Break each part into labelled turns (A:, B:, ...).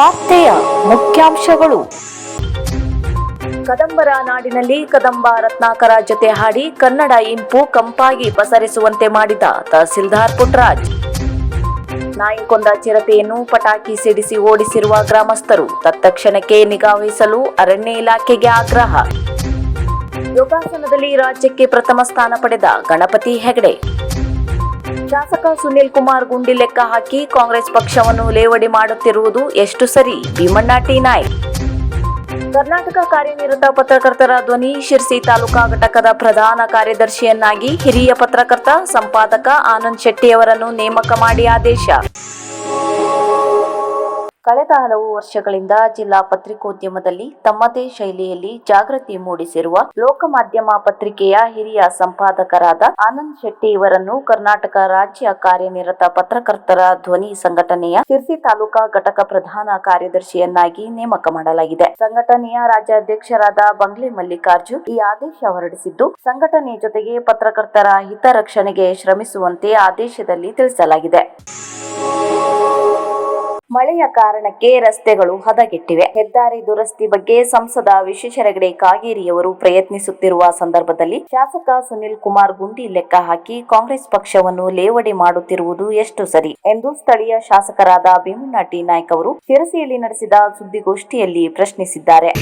A: ವಾರ್ತೆಯ ಮುಖ್ಯಾಂಶಗಳು. ಕದಂಬರ ನಾಡಿನಲ್ಲಿ ಕದಂಬ ರತ್ನಾಕರ ಜೊತೆ ಹಾಡಿ ಕನ್ನಡ ಇಂಪು ಕಂಪಾಗಿ ಪಸರಿಸುವಂತೆ ಮಾಡಿದ ತಹಸೀಲ್ದಾರ್ ಪುಟ್ರಾಜ್. ನಾಯಿ ಕೊಂದ ಚಿರತೆಯನ್ನು ಪಟಾಕಿ ಸಿಡಿಸಿ ಓಡಿಸಿರುವ ಗ್ರಾಮಸ್ಥರು ತತ್ಕ್ಷಣಕ್ಕೆ ನಿಗಾವಹಿಸಲು ಅರಣ್ಯ ಇಲಾಖೆಗೆ ಆಗ್ರಹ. ಯೋಗಾಸನದಲ್ಲಿ ರಾಜ್ಯಕ್ಕೆ ಪ್ರಥಮ ಸ್ಥಾನ ಪಡೆದ ಗಣಪತಿ ಹೆಗಡೆ. ಶಾಸಕ ಸುನಿಲ್ ಕುಮಾರ್ ಗುಂಡಿ ಲೆಕ್ಕ ಹಾಕಿ ಕಾಂಗ್ರೆಸ್ ಪಕ್ಷವನ್ನು ಲೇವಡಿ ಮಾಡುತ್ತಿರುವುದು ಎಷ್ಟು ಸರಿ? ಭೀಮಣ್ಣ ಟಿ ಕರ್ನಾಟಕ ಕಾರ್ಯನಿರತ ಪತ್ರಕರ್ತರ ಧ್ವನಿ ಶಿರ್ಸಿ ತಾಲೂಕಾ ಘಟಕದ ಪ್ರಧಾನ ಕಾರ್ಯದರ್ಶಿಯನ್ನಾಗಿ ಹಿರಿಯ ಪತ್ರಕರ್ತ, ಸಂಪಾದಕ ಆನಂದ್ ಶೆಟ್ಟಿಯವರನ್ನು ನೇಮಕ ಮಾಡಿ ಆದೇಶ. ಕಳೆದ ಹಲವು ವರ್ಷಗಳಿಂದ ಜಿಲ್ಲಾ ಪತ್ರಿಕೋದ್ಯಮದಲ್ಲಿ ತಮ್ಮದೇ ಶೈಲಿಯಲ್ಲಿ ಜಾಗೃತಿ ಮೂಡಿಸಿರುವ ಲೋಕ ಮಾಧ್ಯಮ ಪತ್ರಿಕೆಯ ಹಿರಿಯ ಸಂಪಾದಕರಾದ ಆನಂದ್ ಶೆಟ್ಟಿ ಇವರನ್ನು ಕರ್ನಾಟಕ ರಾಜ್ಯ ಕಾರ್ಯನಿರತ ಪತ್ರಕರ್ತರ ಧ್ವನಿ ಸಂಘಟನೆಯ ಸಿರ್ಸಿ ತಾಲೂಕಾ ಘಟಕ ಪ್ರಧಾನ ಕಾರ್ಯದರ್ಶಿಯನ್ನಾಗಿ ನೇಮಕ ಮಾಡಲಾಗಿದೆ. ಸಂಘಟನೆಯ ರಾಜ್ಯಾಧ್ಯಕ್ಷರಾದ ಬಂಗ್ಲೆ ಮಲ್ಲಿಕಾರ್ಜುನ್ ಈ ಆದೇಶ ಹೊರಡಿಸಿದ್ದು, ಸಂಘಟನೆ ಜೊತೆಗೆ ಪತ್ರಕರ್ತರ ಹಿತರಕ್ಷಣೆಗೆ ಶ್ರಮಿಸುವಂತೆ ಆದೇಶದಲ್ಲಿ ತಿಳಿಸಲಾಗಿದೆ. ಮಳೆಯ ಕಾರಣಕ್ಕೆ ರಸ್ತೆಗಳು ಹದಗೆಟ್ಟಿವೆ. ಹೆದ್ದಾರಿ ದುರಸ್ತಿ ಬಗ್ಗೆ ಸಂಸದ ವಿಶ್ವೇಶ್ವರಗಡೆ ಕಾಗೇರಿಯವರು ಪ್ರಯತ್ನಿಸುತ್ತಿರುವ ಸಂದರ್ಭದಲ್ಲಿ ಶಾಸಕ ಸುನಿಲ್ ಕುಮಾರ್ ಗುಂಡಿ ಲೆಕ್ಕ ಹಾಕಿ ಕಾಂಗ್ರೆಸ್ ಪಕ್ಷವನ್ನು ಲೇವಡಿ ಮಾಡುತ್ತಿರುವುದು ಎಷ್ಟು ಸರಿ ಎಂದು ಸ್ಥಳೀಯ ಶಾಸಕರಾದ ಭೀಮಣ್ಣ ಟಿ ನಾಯ್ಕ್ ಅವರು ಶಿರಸಿಯಲ್ಲಿ ನಡೆಸಿದ ಸುದ್ದಿಗೋಷ್ಠಿಯಲ್ಲಿ ಪ್ರಶ್ನಿಸಿದ್ದಾರೆ.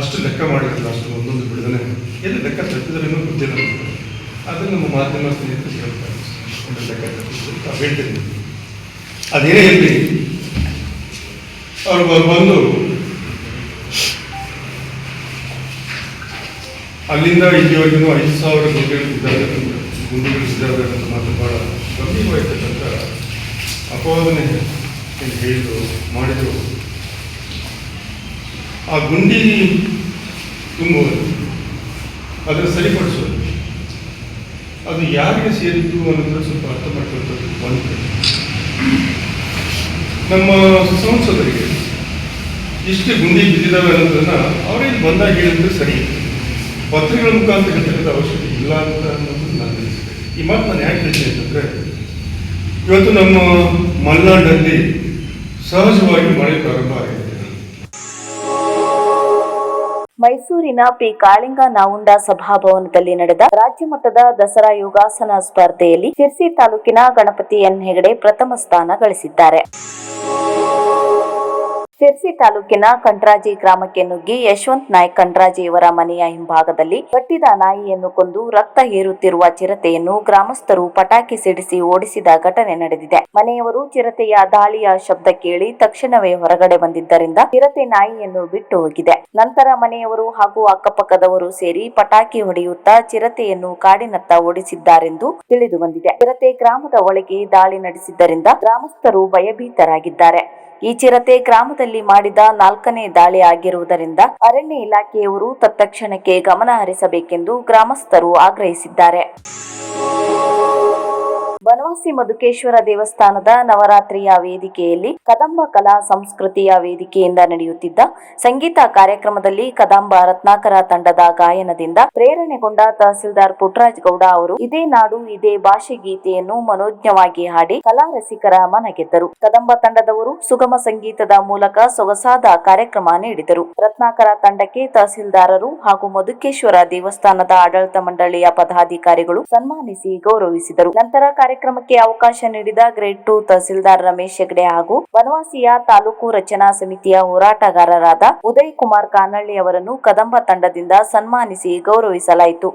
B: ಅಷ್ಟು ಲೆಕ್ಕ ಮಾಡಿರಲ್ಲ ಅಷ್ಟು ಒಂದೊಂದು ಬಿಡದನೆ ಎಲ್ಲಿ ಲೆಕ್ಕ ತಪ್ಪಿದ್ರೆ ಇನ್ನೂ ಗೊತ್ತಿಲ್ಲ ಅದನ್ನು ನಮ್ಮ ಮಾಧ್ಯಮ ಸ್ನೇಹಿತರು ಹೇಳ್ತಾರೆ. ಒಂದು ಲೆಕ್ಕ ತಪ್ಪಿದ್ರು ಹೇಳ್ತೀನಿ ಅದೇನೇ ಇರಲಿ, ಅವ್ರು ಬಂದು ಅಲ್ಲಿಂದ ಇಲ್ಲಿವರೆಗೂ ಐದು ಸಾವಿರ ಗುಂಡಿಗಳು ಇದ್ದಾವೆ ಗುಂಡಿಗಳು ಇದ್ದಾವೆ ಅಂತ ಮಾತು ಭಾಳ ಗಂಭೀರವಾಗಿರ್ತಕ್ಕಂಥ ಅಪವಾದನೆ ಹೇಳಿದರು, ಮಾಡಿದರು. ಆ ಗುಂಡಿ ತುಂಬುವುದು, ಅದನ್ನು ಸರಿಪಡಿಸೋದು ಅದು ಯಾರಿಗೆ ಸೇರಿದ್ದು ಅನ್ನೋದನ್ನು ಸ್ವಲ್ಪ ಅರ್ಥ ಮಾಡ್ಕೊಳ್ತದೆ ಒಂದು ನಮ್ಮ ಸಂಸದರಿಗೆ ಇಷ್ಟು ಗುಂಡಿ ಬಿದ್ದಿದ್ದಾವೆ ಅನ್ನೋದನ್ನು ಅವರಿಗೆ ಬಂದಾಗ ಹೇಳಿದ್ರೆ ಸರಿ. ಪತ್ರಿಕೆಗಳ ಮುಖಾಂತರ ಹೇಳ್ತಕ್ಕಂಥ ಅವಶ್ಯಕತೆ ಇಲ್ಲ ಅಂತ ಅನ್ನೋದು ನಾನು ತಿಳಿಸಿದೆ ಈ ಮಾತು ನಾನು ಯಾಕೆ ಹೇಳ್ತೀನಿ ಅಂತಂದರೆ, ಇವತ್ತು ನಮ್ಮ ಮಲೆನಾಡಿನಲ್ಲಿ ಸಹಜವಾಗಿ ಮಳೆ ಪ್ರಾರಂಭ
A: ಮೈಸೂರಿನ ಪಿ. ಕಾಳಿಂಗ ನಾವುಂಡ ಸಭಾಭವನದಲ್ಲಿ ನಡೆದ ರಾಜ್ಯ ಮಟ್ಟದ ದಸರಾ ಯೋಗಾಸನ ಸ್ಪರ್ಧೆಯಲ್ಲಿ ಶಿರ್ಸಿ ತಾಲೂಕಿನ ಗಣಪತಿ ಎನ್. ಹೆಗಡೆ ಪ್ರಥಮ ಸ್ಥಾನ ಗಳಿಸಿದ್ದಾರೆ. ಶಿರ್ಸಿ ತಾಲೂಕಿನ ಕಂಟ್ರಾಜಿ ಗ್ರಾಮಕ್ಕೆ ನುಗ್ಗಿ ಯಶವಂತ್ ನಾಯ್ಕ್ ಕಂಟ್ರಾಜಿ ಇವರ ಮನೆಯ ಹಿಂಭಾಗದಲ್ಲಿ ಕಟ್ಟಿದ ನಾಯಿಯನ್ನು ಕೊಂದು ರಕ್ತ ಹೀರುತ್ತಿರುವ ಚಿರತೆಯನ್ನು ಗ್ರಾಮಸ್ಥರು ಪಟಾಕಿ ಸಿಡಿಸಿ ಓಡಿಸಿದ ಘಟನೆ ನಡೆದಿದೆ. ಮನೆಯವರು ಚಿರತೆಯ ದಾಳಿಯ ಶಬ್ದ ಕೇಳಿ ತಕ್ಷಣವೇ ಹೊರಗಡೆ ಬಂದಿದ್ದರಿಂದ ಚಿರತೆ ನಾಯಿಯನ್ನು ಬಿಟ್ಟು ಹೋಗಿದೆ. ನಂತರ ಮನೆಯವರು ಹಾಗೂ ಅಕ್ಕಪಕ್ಕದವರು ಸೇರಿ ಪಟಾಕಿ ಹೊಡೆಯುತ್ತಾ ಚಿರತೆಯನ್ನು ಕಾಡಿನತ್ತ ಓಡಿಸಿದ್ದಾರೆಂದು ತಿಳಿದು ಬಂದಿದೆ. ಚಿರತೆ ಗ್ರಾಮದ ಒಳಗೆ ದಾಳಿ ನಡೆಸಿದ್ದರಿಂದ ಗ್ರಾಮಸ್ಥರು ಭಯಭೀತರಾಗಿದ್ದಾರೆ. ಈ ಚಿರತೆ ಗ್ರಾಮದಲ್ಲಿ ಮಾಡಿದ ನಾಲ್ಕನೇ ದಾಳಿ ಆಗಿರುವುದರಿಂದ ಅರಣ್ಯ ಇಲಾಖೆಯವರು ತತ್ಕ್ಷಣಕ್ಕೆ ಗಮನ ಹರಿಸಬೇಕೆಂದು ಗ್ರಾಮಸ್ಥರು ಆಗ್ರಹಿಸಿದ್ದಾರೆ. ಬನವಾಸಿ ಮಧುಕೇಶ್ವರ ದೇವಸ್ಥಾನದ ನವರಾತ್ರಿಯ ವೇದಿಕೆಯಲ್ಲಿ ಕದಂಬ ಕಲಾ ಸಂಸ್ಕೃತಿಯ ವೇದಿಕೆಯಿಂದ ನಡೆಯುತ್ತಿದ್ದ ಸಂಗೀತ ಕಾರ್ಯಕ್ರಮದಲ್ಲಿ ಕದಂಬ ರತ್ನಾಕರ ತಂಡದ ಗಾಯನದಿಂದ ಪ್ರೇರಣೆಗೊಂಡ ತಹಸೀಲ್ದಾರ್ ಪುಟ್ರಾಜ್ ಗೌಡ ಅವರು, ಇದೇ ನಾಡು, ಇದೇ ಭಾಷೆ ಗೀತೆಯನ್ನು ಮನೋಜ್ಞವಾಗಿ ಹಾಡಿ ಕಲಾ ರಸಿಕರ ಮನಗೆದ್ದರು. ಕದಂಬ ತಂಡದವರು ಸುಗಮ ಸಂಗೀತದ ಮೂಲಕ ಸೊಗಸಾದ ಕಾರ್ಯಕ್ರಮ ನೀಡಿದರು. ರತ್ನಾಕರ ತಂಡಕ್ಕೆ ತಹಸೀಲ್ದಾರರು ಹಾಗೂ ಮಧುಕೇಶ್ವರ ದೇವಸ್ಥಾನದ ಆಡಳಿತ ಮಂಡಳಿಯ ಪದಾಧಿಕಾರಿಗಳು ಸನ್ಮಾನಿಸಿ ಗೌರವಿಸಿದರು. ನಂತರ ಕಾರ್ಯಕ್ರಮಕ್ಕೆ ಅವಕಾಶ ನೀಡಿದ ಗ್ರೇಡ್ ಟು ತಹಸೀಲ್ದಾರ್ ರಮೇಶ್ ಹೆಗಡೆ ಹಾಗೂ ಬನವಾಸಿಯ ತಾಲೂಕು ರಚನಾ ಸಮಿತಿಯ ಹೋರಾಟಗಾರರಾದ ಉದಯ್ ಕುಮಾರ್ ಕಾನಳ್ಳಿ ಅವರನ್ನು ಕದಂಬ ತಂಡದಿಂದ ಸನ್ಮಾನಿಸಿ ಗೌರವಿಸಲಾಯಿತು.